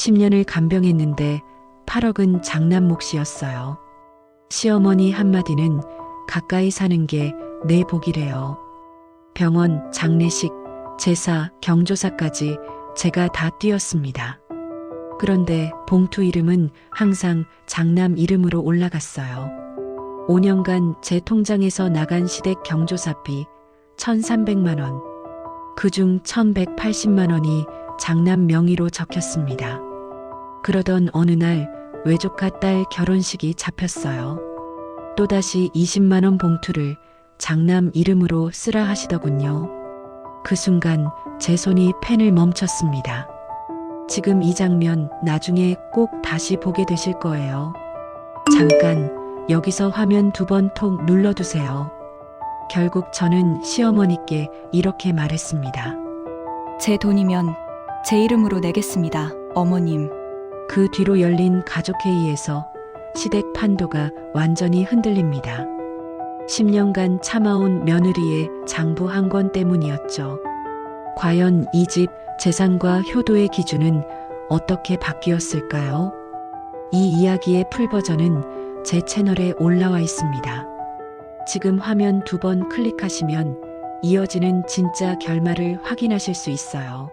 10년을 간병했는데 8억은 장난 몫이었어요. 시어머니 한마디는 가까이 사는 게 내 복이래요. 병원, 장례식, 제사, 경조사까지 제가 다 뛰었습니다. 그런데 봉투 이름은 항상 장남 이름으로 올라갔어요. 5년간 제 통장에서 나간 시댁 경조사비 1,300만 원. 그중 1,180만 원이 장남 명의로 적혔습니다. 그러던 어느 날 외조카 딸 결혼식이 잡혔어요. 또다시 20만 원 봉투를 장남 이름으로 쓰라 하시더군요. 그 순간 제 손이 펜을 멈췄습니다. 지금 이 장면 나중에 꼭 다시 보게 되실 거예요. 잠깐 여기서 화면 두 번 톡 눌러두세요. 결국 저는 시어머니께 이렇게 말했습니다. 제 돈이면 제 이름으로 내겠습니다. 어머님. 그 뒤로 열린 가족회의에서 시댁 판도가 완전히 흔들립니다. 10년간 참아온 며느리의 장부 한 권 때문이었죠. 과연 이 집 재산과 효도의 기준은 어떻게 바뀌었을까요? 이 이야기의 풀버전은 제 채널에 올라와 있습니다. 지금 화면 두 번 클릭하시면 이어지는 진짜 결말을 확인하실 수 있어요.